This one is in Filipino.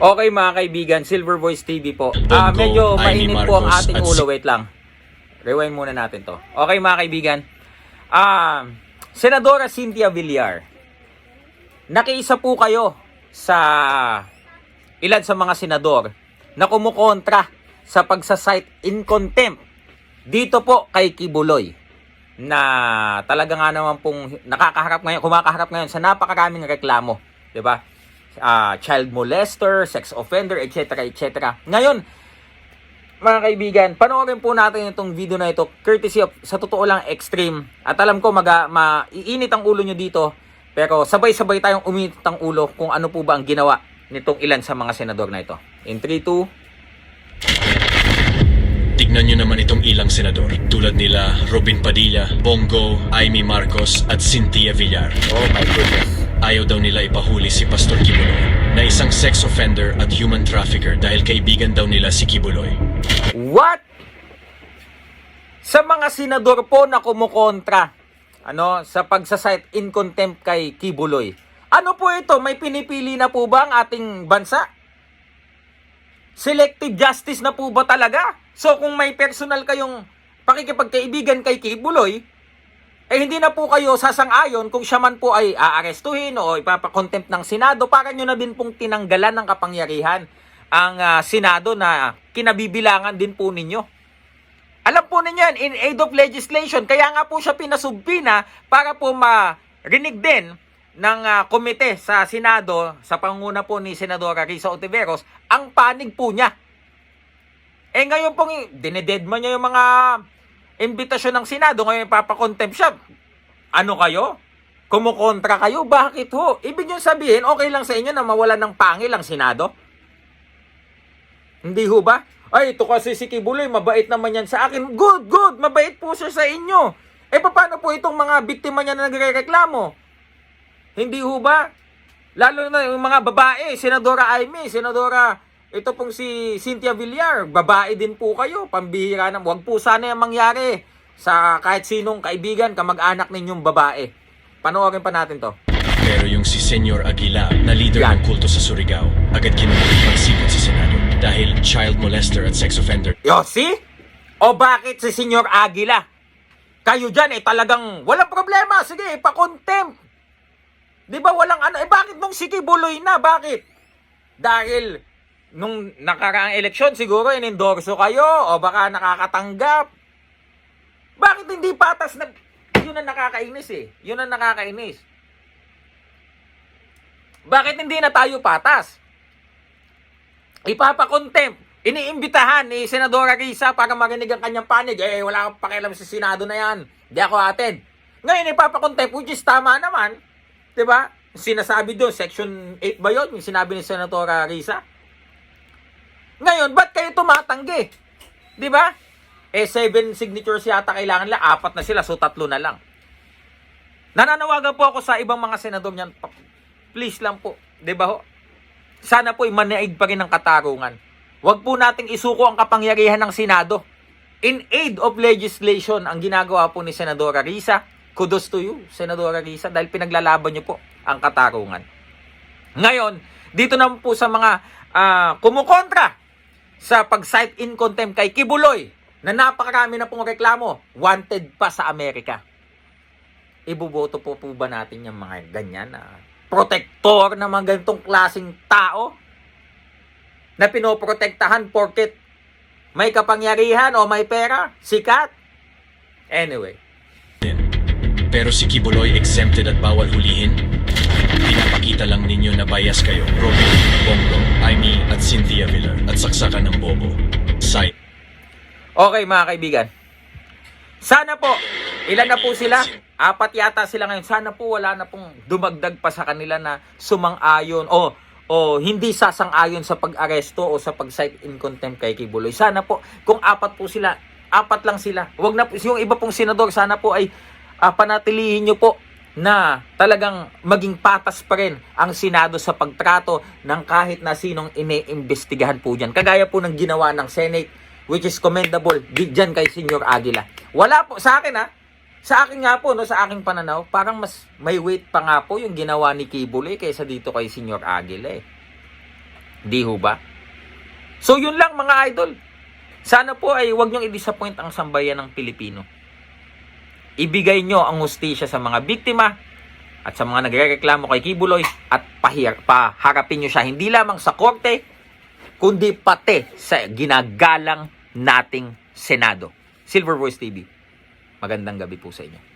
Okay mga kaibigan, Silver Voice TV po. Ah, medyo mainit po ang ating at ulo. Wait lang. Rewind muna natin to. Okay mga kaibigan. Ah, Senadora Cynthia Villar. Nakiisa po kayo sa ilan sa mga senador na kumukontra sa pagsasite in contempt dito po kay Kibuloy na talaga nga naman pong nakakaharap ngayon, kumakaharap ngayon sa napakaraming reklamo, 'di ba? Ah, child molester, sex offender, etc. etc. Ngayon, mga kaibigan, panoorin po natin itong video na ito courtesy of sa totoo lang extreme. At alam ko maga, maiinit ang ulo nyo dito, pero sabay-sabay tayong uminit ang ulo kung ano po ba ang ginawa nitong ilan sa mga senador na ito. In 3 2 Tignan nyo naman itong ilang senador tulad nila Robin Padilla, Bongo, Amy Marcos at Cynthia Villar. Oh my goodness. Ayaw daw nila ipahuli si Pastor Kibuloy na isang sex offender at human trafficker dahil kaibigan daw nila si Kibuloy. What? Sa mga senador po na kumukontra ano, sa pagsasite in contempt kay Kibuloy. Ano po ito? May pinipili na po ba ang ating bansa? Selective justice na po ba talaga? So kung may personal kayong pakikipagkaibigan kay Kibuloy, eh hindi na po kayo sasang-ayon kung siya man po ay aarestuhin o ipapakontempt ng Senado para nyo na din pong tinanggalan ng kapangyarihan ang ah, Senado na kinabibilangan din po ninyo. Alam po ninyo yan, in aid of legislation, kaya nga po siya pinasubpina para po marinig din ng ah, komite sa Senado, sa panguna po ni Senadora Risa Otiveros, ang panig po niya. Eh ngayon pong dinededma niya yung mga imbitasyon ng Senado, ngayon papakontempt siya. Ano kayo? Kumukontra kayo? Bakit ho? Ibig nyo sabihin, okay lang sa inyo na mawala ng pangil ang Senado? Hindi ho ba? Ay, ito kasi si Kibuloy, mabait naman yan sa akin. Good, good, mabait po siya sa inyo. Eh, paano po itong mga biktima niya na nagre-reklamo? Hindi ho ba? Lalo na yung mga babae, Senadora Aimee, Senadora, ito pong si Cynthia Villar, babae din po kayo, pambihira na. Huwag po sana yung mangyari sa kahit sinong kaibigan, kamag-anak ninyong babae. Panoorin pa natin to. Pero yung si Senyor Aguila na leader Yan. ng kulto sa Surigao, agad kinuha pagsikat sa Senado dahil child molester at sex offender Yo, see? O bakit si Senyor Aguila? Kayo dyan eh talagang walang problema. Sige, ipakontempt. Di ba walang ano? Eh bakit nung si Kibuloy na? Bakit? Dahil nung nakaraang eleksyon siguro inendorso kayo o baka nakakatanggap. Bakit hindi patas na... Yun ang nakakainis eh. Yun ang nakakainis. Bakit hindi na tayo patas? ipapakontempt. Iniimbitahan ni Senadora Risa para marinig ang kanyang panig. Eh, wala kang pakialam sa Senado na yan. Di ako atin. Ngayon, ipapakontempt, which is tama naman. Di ba? Sinasabi doon, Section 8 ba yun? Yung sinabi ni Senadora Risa. Ngayon, ba't kayo tumatanggi? Di ba? Eh, seven signatures yata kailangan nila. Apat na sila, so tatlo na lang. Nananawagan po ako sa ibang mga senador niyan. Please lang po. Di ba ho? Sana po manaig pa rin ang katarungan. Huwag po nating isuko ang kapangyarihan ng Senado. In aid of legislation, ang ginagawa po ni Senadora Risa, kudos to you, Senadora Risa, dahil pinaglalaban niyo po ang katarungan. Ngayon, dito naman po sa mga ah, kumukontra sa pag-cite in contempt kay Kibuloy, na napakarami na pong reklamo, wanted pa sa Amerika. Ibuboto po po ba natin yung mga ganyan na protektor ng mga ganitong klaseng tao na pinoprotektahan porket may kapangyarihan o may pera, sikat. Anyway. Pero si Kibuloy exempted at bawal hulihin? Pinapakita lang ninyo na bias kayo, Robin, Bongo, Amy at Cynthia Villar at saksakan ng bobo. Side. okay mga kaibigan. Sana po, ilan na po sila? Apat yata sila ngayon. Sana po wala na pong dumagdag pa sa kanila na sumang-ayon o o hindi sasang-ayon sa pag-aresto o sa pag-cite in contempt kay Kibuloy. Sana po, kung apat po sila, apat lang sila. Wag na po, yung iba pong senador, sana po ay ah, panatilihin nyo po na talagang maging patas pa rin ang Senado sa pagtrato ng kahit na sinong iniimbestigahan po dyan. Kagaya po ng ginawa ng Senate, which is commendable, dyan kay Senyor Aguila. Wala po, sa akin ha, sa akin nga po, no, sa aking pananaw, parang mas may weight pa nga po yung ginawa ni Kibuloy kaysa dito kay Senyor Aguila eh. Di ho ba? So yun lang mga idol. Sana po ay wag niyong i-disappoint ang sambayan ng Pilipino. Ibigay nyo ang hustisya sa mga biktima at sa mga nagrereklamo kay Kibuloy at pahir, paharapin nyo siya hindi lamang sa korte, kundi pati sa ginagalang nating Senado. Silver Voice TV, magandang gabi po sa inyo.